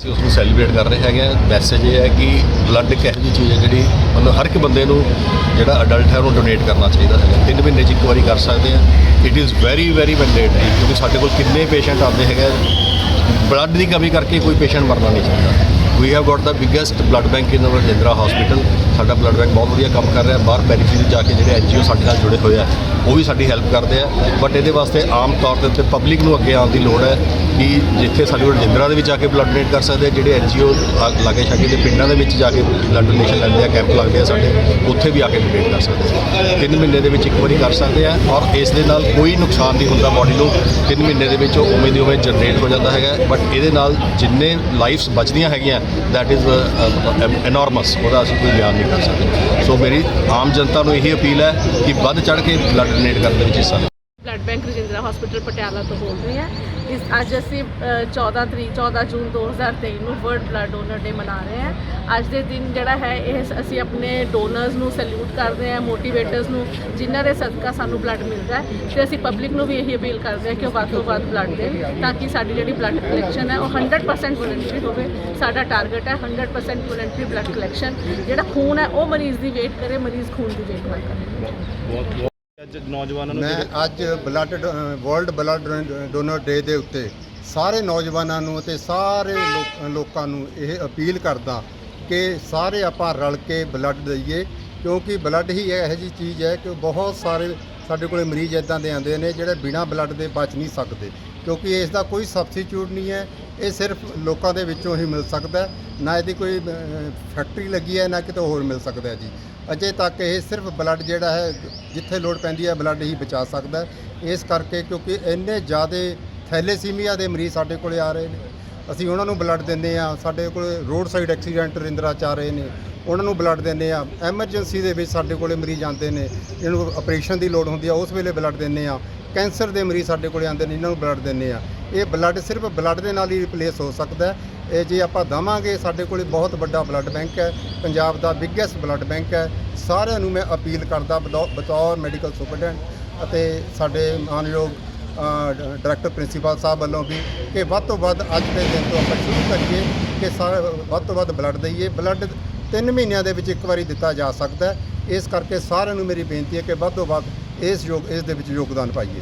ਅਸੀਂ ਉਸਨੂੰ ਸੈਲੀਬ੍ਰੇਟ ਕਰ ਰਹੇ ਹੈਗੇ ਆ ਮੈਸੇਜ ਇਹ ਹੈ ਕਿ ਬਲੱਡ ਇੱਕ ਇਹੋ ਜਿਹੀ ਚੀਜ਼ ਹੈ ਜਿਹੜੀ ਮਤਲਬ ਹਰ ਇੱਕ ਬੰਦੇ ਨੂੰ ਜਿਹੜਾ ਅਡਲਟ ਹੈ ਉਹਨੂੰ ਡੋਨੇਟ ਕਰਨਾ ਚਾਹੀਦਾ ਹੈਗਾ। ਤਿੰਨ ਮਹੀਨੇ 'ਚ ਇੱਕ ਵਾਰੀ ਕਰ ਸਕਦੇ ਆ it is very very mandatory ਕਿਉਂਕਿ ਸਾਡੇ ਕੋਲ ਕਿੰਨੇ ਪੇਸ਼ੈਂਟ ਆਉਂਦੇ ਹੈਗੇ ਆ, ਬਲੱਡ ਦੀ ਕਮੀ ਕਰਕੇ ਕੋਈ ਪੇਸ਼ੈਂਟ ਮਰਨਾ ਨਹੀਂ ਚਾਹੀਦਾ। We have got the biggest blood bank in our Jindra hospital ਸਾਡਾ ਬਲੱਡ ਬੈਂਕ ਬਹੁਤ ਵਧੀਆ ਕੰਮ ਕਰ ਰਿਹਾ। ਬਾਹਰ ਪੈਰੀਫਰੀ ਜਾ ਕੇ ਜਿਹੜੇ ਐਨਜੀਓ ਸਾਡੇ ਨਾਲ ਜੁੜੇ ਹੋਏ ਆ। ਉਹ ਵੀ ਸਾਡੀ ਹੈਲਪ ਕਰਦੇ ਆ। ਬਟ ਇਹਦੇ ਵਾਸਤੇ ਆਮ ਤੌਰ ਦੇ ਉੱਤੇ ਪਬਲਿਕ ਨੂੰ ਅੱਗੇ ਆਉਣ ਦੀ ਲੋੜ ਹੈ ਕਿ ਜਿੱਥੇ ਸਾਡੇ ਕੋਲ ਜਿੰਦਰਾ ਦੇ ਵਿੱਚ ਆ ਕੇ ਬਲੱਡ ਡੋਨੇਟ ਕਰ ਸਕਦੇ ਆ, ਜਿਹੜੇ ਐਨਜੀਓ ਲਾਗੇ ਛਾਗੇ ਦੇ ਪਿੰਡਾਂ ਦੇ ਵਿੱਚ ਜਾ ਕੇ ਬਲੱਡ ਡੋਨੇਸ਼ਨ ਲੈਂਦੇ ਆ ਕੈਂਪ ਲੱਗਦੇ ਆ ਸਾਡੇ, ਉੱਥੇ ਵੀ ਆ ਕੇ ਡੋਨੇਟ ਕਰ ਸਕਦੇ ਆ। ਤਿੰਨ ਮਹੀਨੇ ਦੇ ਵਿੱਚ ਇੱਕ ਵਾਰੀ ਕਰ ਸਕਦੇ ਆ ਔਰ ਇਸ ਦੇ ਨਾਲ ਕੋਈ ਨੁਕਸਾਨ ਨਹੀਂ ਹੁੰਦਾ ਬਾਡੀ ਨੂੰ। ਤਿੰਨ ਮਹੀਨੇ ਦੇ ਵਿੱਚ ਉਹ ਉਵੇਂ ਦੀ ਉਵੇਂ ਜਨਰੇਟ ਹੋ ਜਾਂਦਾ ਹੈਗਾ ਬਟ ਇਹਦੇ ਨਾਲ ਜਿੰਨੇ ਲਾਈਫਸ ਬਚਦੀਆਂ ਹੈਗੀਆਂ ਦੈਟ ਇਜ਼ ਐਨੋਰਮਸ ਉਹਦਾ ਅਸੀਂ ਕੋਈ ਬਿਆਨ ਨਹੀਂ ਕਰ ਸਕਦੇ। ਸੋ ਮੇਰੀ ਆਮ ਜਨਤਾ ਨੂੰ ਇਹੀ ਅਪੀਲ ਹੈ ਕਿ ਵੱਧ ਚੜ੍ਹ ਕੇ ਬਲੱਡ ਡੋਨੇਟ ਕਰਨ ਦੇ ਵਿੱਚ ਹਿੱਸਾ ਲਓ blood bank Rajindra hospital Patiala ਤੋਂ ਬੋਲ ਰਹੀ ਹਾਂ। ਇਸ ਅੱਜ ਅਸੀਂ ਅ, 14 ਤਰੀਕ 14 ਜੂਨ 2023 ਨੂੰ ਵਰਲਡ ਬਲੱਡ ਡੋਨਰ ਡੇ ਮਨਾ ਰਹੇ ਹਾਂ। ਅੱਜ ਦੇ ਦਿਨ ਜਿਹੜਾ ਹੈ ਇਹ ਅਸੀਂ ਆਪਣੇ ਡੋਨਰਸ ਨੂੰ ਸੈਲੂਟ ਕਰਦੇ ਹਾਂ ਮੋਟੀਵੇਟਰਸ ਨੂੰ ਜਿਨ੍ਹਾਂ ਦੇ ਸਦਕਾ ਸਾਨੂੰ ਬਲੱਡ ਮਿਲਦਾ ਹੈ। ਤੇ ਅਸੀਂ ਪਬਲਿਕ ਨੂੰ ਵੀ ਇਹੀ ਅਪੀਲ ਕਰਦੇ ਹਾਂ ਕਿ ਉਹ ਵੱਧ ਤੋਂ ਵੱਧ ਬਲੱਡ ਦੇਣ ਤਾਂ ਕਿ ਸਾਡੀ ਜਿਹੜੀ ਬਲੱਡ ਕਲੈਕਸ਼ਨ ਹੈ ਉਹ 100% ਵੋਲੰਟਰੀ ਹੋਵੇ। ਸਾਡਾ ਟਾਰਗੇਟ ਹੈ 100% ਵੋਲੰਟਰੀ ਬਲੱਡ ਕਲੈਕਸ਼ਨ ਜਿਹੜਾ ਖੂਨ ਹੈ ਉਹ ਮਰੀਜ਼ ਦੀ ਵੇਟ ਕਰੇ ਮਰੀਜ਼ ਖੂਨ ਦੀ ਵੇਟ ਨਾ ਕਰੇ। ਅੱਜ ਨੌਜਵਾਨਾਂ ਨੂੰ ਮੈਂ ਅੱਜ blood world blood donor day ਦੇ ਉੱਤੇ ਸਾਰੇ ਨੌਜਵਾਨਾਂ ਨੂੰ ਅਤੇ ਸਾਰੇ ਲੋਕ- ਨੂੰ ਇਹ ਅਪੀਲ ਕਰਦਾ ਕਿ ਸਾਰੇ ਆਪਾਂ ਰਲ ਕੇ ਬਲੱਡ ਦਈਏ ਕਿਉਂਕਿ ਬਲੱਡ ਹੀ ਇਹੋ ਜਿਹੀ ਚੀਜ਼ ਹੈ ਕਿ ਬਹੁਤ ਸਾਰੇ ਸਾਡੇ ਕੋਲੇ ਮਰੀਜ਼ ਇਦਾਂ ਦੇ ਆਉਂਦੇ ਨੇ ਜਿਹੜੇ ਬਿਨਾਂ ਬਲੱਡ ਦੇ ਬਚ ਨਹੀਂ ਸਕਦੇ ਕਿਉਂਕਿ ਇਸ ਦਾ ਕੋਈ ਸਬਸਟੀਟਿਊਟ ਨਹੀਂ ਹੈ ਇਹ ਸਿਰਫ ਲੋਕਾਂ ਦੇ ਵਿੱਚੋਂ ਹੀ ਮਿਲ ਸਕਦਾ ਨਾ ਇਹਦੀ ਕੋਈ ਫੈਕਟਰੀ ਲੱਗੀ ਹੈ, ਨਾ ਕਿਤੇ ਹੋਰ ਮਿਲ ਸਕਦਾ ਜੀ। ਅਜੇ ਤੱਕ ਇਹ ਸਿਰਫ ਬਲੱਡ ਜਿਹੜਾ ਹੈ, ਜਿੱਥੇ ਲੋੜ ਪੈਂਦੀ ਹੈ, ਬਲੱਡ ਹੀ ਬਚਾ ਸਕਦਾ ਇਸ ਕਰਕੇ ਕਿਉਂਕਿ ਇੰਨੇ ਜ਼ਿਆਦਾ ਥੈਲੇਸੀਮੀਆ ਦੇ ਮਰੀਜ਼ ਸਾਡੇ ਕੋਲੇ ਆ ਰਹੇ ਨੇ। ਅਸੀਂ ਉਹਨਾਂ ਨੂੰ ਬਲੱਡ ਦਿੰਦੇ ਆ ਸਾਡੇ ਕੋਲ ਰੋਡ ਸਾਈਡ ਐਕਸੀਡੈਂਟ ਰਿੰਦਰਾ ਚ ਆ ਰਹੇ ਨੇ ਉਹਨਾਂ ਨੂੰ ਬਲੱਡ ਦਿੰਦੇ ਆ ਐਮਰਜੈਂਸੀ ਦੇ ਵਿੱਚ ਸਾਡੇ ਕੋਲੇ ਮਰੀਜ਼ ਆਉਂਦੇ ਨੇ, ਜਿਹਨੂੰ ਆਪਰੇਸ਼ਨ ਦੀ ਲੋੜ ਹੁੰਦੀ ਆ, ਉਸ ਵੇਲੇ ਬਲੱਡ ਦਿੰਦੇ ਆ ਕੈਂਸਰ ਦੇ ਮਰੀਜ਼ ਸਾਡੇ ਕੋਲੇ ਆਉਂਦੇ ਨੇ ਇਹਨਾਂ ਨੂੰ ਬਲੱਡ ਦਿੰਦੇ ਆ ਇਹ ਬਲੱਡ ਸਿਰਫ ਬਲੱਡ ਦੇ ਨਾਲ ਹੀ ਰਿਪਲੇਸ ਹੋ ਸਕਦਾ ਇਹ ਜੇ ਆਪਾਂ ਦਵਾਂਗੇ, ਸਾਡੇ ਕੋਲੇ ਬਹੁਤ ਵੱਡਾ ਬਲੱਡ ਬੈਂਕ ਹੈ। ਪੰਜਾਬ ਦਾ ਬਿਗੇਸਟ ਬਲੱਡ ਬੈਂਕ ਹੈ। ਸਾਰਿਆਂ ਨੂੰ ਮੈਂ ਅਪੀਲ ਕਰਦਾ ਬਤੌ- ਬਤੌਰ ਮੈਡੀਕਲ ਸੁਪਰਡੈਂਟ ਅਤੇ ਸਾਡੇ ਮਾਨਯੋਗ ਡਾਇਰੈਕਟਰ ਪ੍ਰਿੰਸੀਪਲ ਸਾਹਿਬ ਵੱਲੋਂ ਵੀ ਕਿ ਵੱਧ ਤੋਂ ਵੱਧ ਅੱਜ ਦੇ ਦਿਨ ਤੋਂ ਆਪਾਂ ਸ਼ੁਰੂ ਕਰੀਏ ਕਿ ਸਾਰੇ ਵੱਧ ਤੋਂ ਵੱਧ ਬਲੱਡ ਦਈਏ। ਬਲੱਡ 3 ਮਹੀਨਿਆਂ ਦੇ ਵਿੱਚ ਇੱਕ ਵਾਰੀ ਦਿੱਤਾ ਜਾ ਸਕਦਾ ਇਸ ਕਰਕੇ ਸਾਰਿਆਂ ਨੂੰ ਮੇਰੀ ਬੇਨਤੀ ਹੈ ਕਿ ਵੱਧ ਤੋਂ ਵੱਧ ਇਸ ਯੋਗ ਇਸ ਦੇ ਵਿੱਚ ਯੋਗਦਾਨ ਪਾਈਏ।